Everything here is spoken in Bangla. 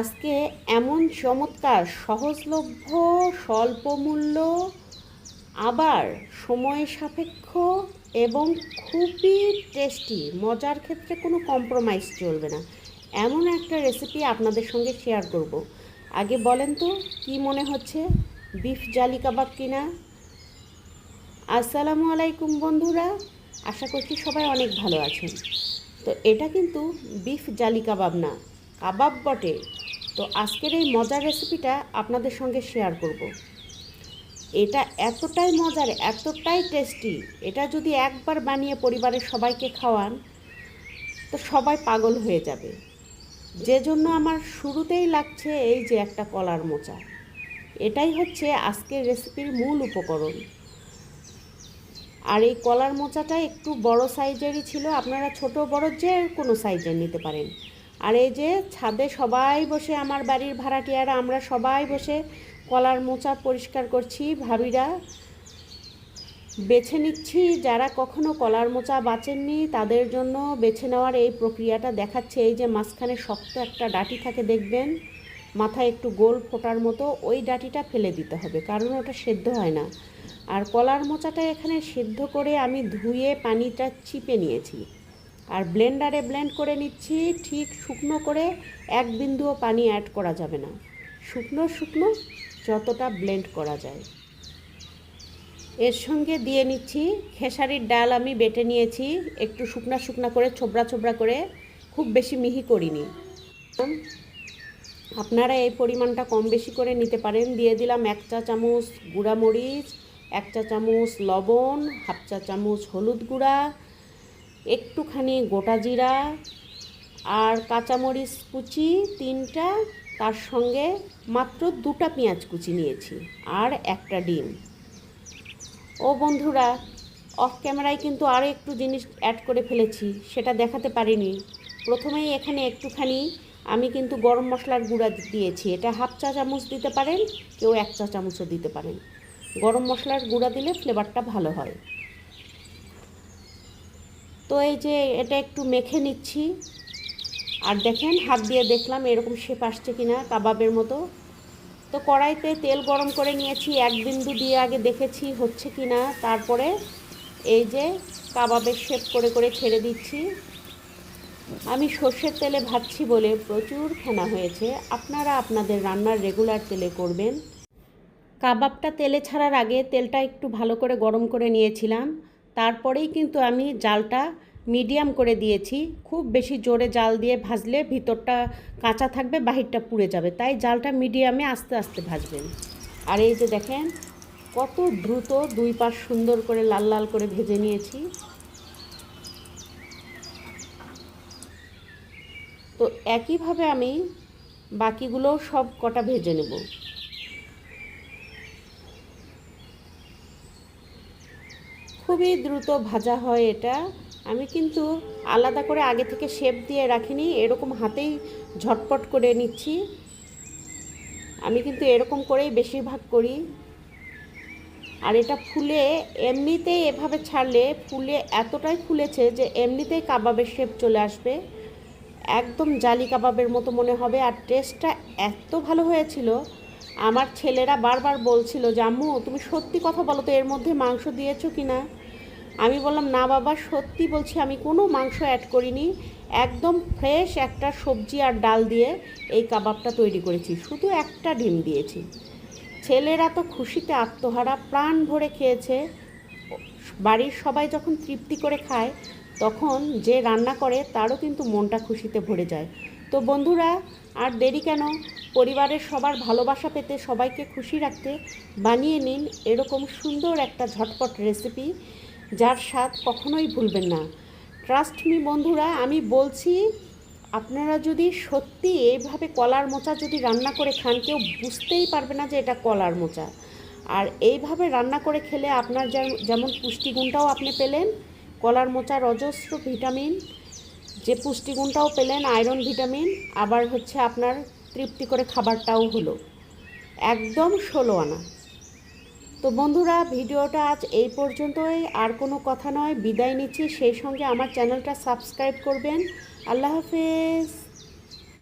আজকে এমন চমৎকার, সহজলভ্য স্বল্প মূল্য আবার সময় সাপেক্ষ এবং খুবই টেস্টি মজার ক্ষেত্রে কোনো কম্প্রোমাইজ চলবে না। এমন একটা রেসিপি আপনাদের সঙ্গে শেয়ার করব। আগে বলেন তো, কি মনে হচ্ছে? বিফ জালি কাবাব কিনা? আসসালামু আলাইকুম বন্ধুরা, আশা করছি সবাই অনেক ভালো আছেন। তো এটা কিন্তু বিফ জালি কাবাব না কাবাব বটে। তো আজকের এই মজার রেসিপিটা আপনাদের সঙ্গে শেয়ার করব। এটা এতটাই মজার, এতটাই টেস্টি এটা যদি একবার বানিয়ে পরিবারের সবাইকে খাওয়ান, তো সবাই পাগল হয়ে যাবে। যে জন্য আমার শুরুতেই লাগছে এই যে একটা কলার মোচা। এটাই হচ্ছে আজকের রেসিপির মূল উপকরণ। আর এই কলার মোচাটা একটু বড় সাইজেরই ছিল, আপনারা ছোট বড় যে কোনো সাইজের নিতে পারেন। আর এই যে ছাদে সবাই বসে, আমার বাড়ির ভাড়াটিয়ারা, আমরা সবাই বসে কলার মোচা পরিষ্কার করছি, ভাবিরা বেছে নিচ্ছি। যারা কখনো কলার মোচা বাঁচেননি, তাদের জন্য বেছে নেওয়ার এই প্রক্রিয়াটা দেখাচ্ছে। এই যে মাঝখানে শক্ত একটা ডাটি থাকে, দেখবেন? মাথায় একটু গোল ফোটার মতো, ওই ডাটিটা ফেলে দিতে হবে, কারণ ওটা সেদ্ধ হয় না। আর কলার মোচাটা এখানে সেদ্ধ করে আমি ধুয়ে পানিটা চিপে নিয়েছি। আর ব্লেন্ডারে ব্লেন্ড করে নিচ্ছি, ঠিক শুকনো করে এক বিন্দুও পানি অ্যাড করা যাবে না। শুকনো শুকনো, যতটা ব্লেন্ড করা যায়। এর সঙ্গে দিয়ে নিচ্ছি, খেসারির ডাল আমি বেটে নিয়েছি, একটু শুকনা শুকনা করে, ছোবড়া ছোবড়া করে, খুব বেশি মিহি করিনি। আপনারা এই পরিমাণটা কম বেশি করে নিতে পারেন। দিয়ে দিলাম এক চা চামচ গুঁড়া মরিচ এক চা চামচ লবণ, হাফ চা চামচ হলুদ গুঁড়া একটুখানি গোটা জিরা আর কাঁচামরিচ কুচি তিনটা, তার সঙ্গে মাত্র দুটা পেঁয়াজ কুচি নিয়েছি আর একটা ডিম। ও বন্ধুরা অফ ক্যামেরায় কিন্তু আরও একটু জিনিস অ্যাড করে ফেলেছি, সেটা দেখাতে পারিনি। প্রথমেই এখানে একটুখানি আমি কিন্তু গরম মশলার গুঁড়া দিয়েছি, এটা হাফ চা চামচ দিতে পারেন, কেউ এক চা চামচও দিতে পারেন। গরম মশলার গুঁড়া দিলে ফ্লেভারটা ভালো হয়। তো এই যে এটা একটু মেখে নিচ্ছি। আর দেখেন, হাত দিয়ে দেখলাম এরকম শেপ আসছে কিনা, কাবাবের মতো। তো কড়াইতে তেল গরম করে নিয়েছি, এক বিন্দু দিয়ে আগে দেখেছি হচ্ছে কি না তারপরে এই যে কাবাবের শেপ করে করে ছেড়ে দিচ্ছি। আমি সর্ষের তেলে ভাজছি বলে প্রচুর ফেনা হয়েছে। আপনারা আপনাদের রান্নার রেগুলার তেলে করবেন। কাবাবটা তেলে ছাড়ার আগে তেলটা একটু ভালো করে গরম করে নিয়েছিলাম। তারপরেই কিন্তু আমি জালটা মিডিয়াম করে দিয়েছি। খুব বেশি জোরে জাল দিয়ে ভাজলে ভিতরটা কাঁচা থাকবে, বাহিরটা পুড়ে যাবে। তাই জালটা মিডিয়ামে আস্তে আস্তে ভাজবেন। আর এই যে দেখেন, কত দ্রুত দুই পাশ সুন্দর করে লাল লাল করে ভেজে নিয়েছি। তো একইভাবে আমি বাকিগুলোও সব কটা ভেজে নেব। খুবই দ্রুত ভাজা হয় এটা। আমি কিন্তু আলাদা করে আগে থেকে শেপ দিয়ে রাখিনি, এরকম হাতেই ঝটপট করে নিচ্ছি। আমি কিন্তু এরকম করেই বেশিরভাগ করি। আর এটা ফুলে এমনিতেই এভাবে ছাড়লে ফুলে এতটাই ফুলেছে যে এমনিতেই কাবাবের শেপ চলে আসবে। একদম জালি কাবাবের মতো মনে হবে আর টেস্টটা এত ভালো হয়েছিল। আমার ছেলেরা বারবার বলছিল যে, আম্মু, তুমি সত্যি কথা বলো তো, এর মধ্যে মাংস দিয়েছ কি না আমি বললাম, না বাবা, সত্যি বলছি, আমি কোনো মাংস অ্যাড করিনি। একদম ফ্রেশ একটা সবজি আর ডাল দিয়ে এই কাবাবটা তৈরি করেছি। শুধু একটা ডিম দিয়েছি। ছেলেরা তো খুশিতে আত্মহারা, প্রাণ ভরে খেয়েছে। বাড়ির সবাই যখন তৃপ্তি করে খায়, তখন যে রান্না করে, তারও কিন্তু মনটা খুশিতে ভরে যায়। তো বন্ধুরা, আর দেরি কেন? পরিবারের সবার ভালোবাসা পেতে সবাইকে খুশি রাখতে বানিয়ে নিন এরকম সুন্দর একটা ঝটপট রেসিপি যার স্বাদ কখনোই ভুলবেন না। ট্রাস্ট মি বন্ধুরা, আমি বলছি, আপনারা যদি সত্যি এইভাবে কলার মোচা যদি রান্না করে খান, কেউ বুঝতেই পারবে না যে এটা কলার মোচা। আর এইভাবে রান্না করে খেলে আপনার যেমন পুষ্টিগুণটাও আপনি পেলেন, কলার মোচার অজস্র ভিটামিন, যে পুষ্টিগুণটাও পেলেন, আয়রন ভিটামিন, আবার হচ্ছে আপনার তৃপ্তি করে খাবারটাও হলো। একদম ষোলো আনা। তো বন্ধুরা, ভিডিওটা আজ এই পর্যন্তই। আর কোনো কথা নয়, বিদায় নিচ্ছি। সেই সঙ্গে আমার চ্যানেলটা সাবস্ক্রাইব করবেন। আল্লাহ হাফেজ।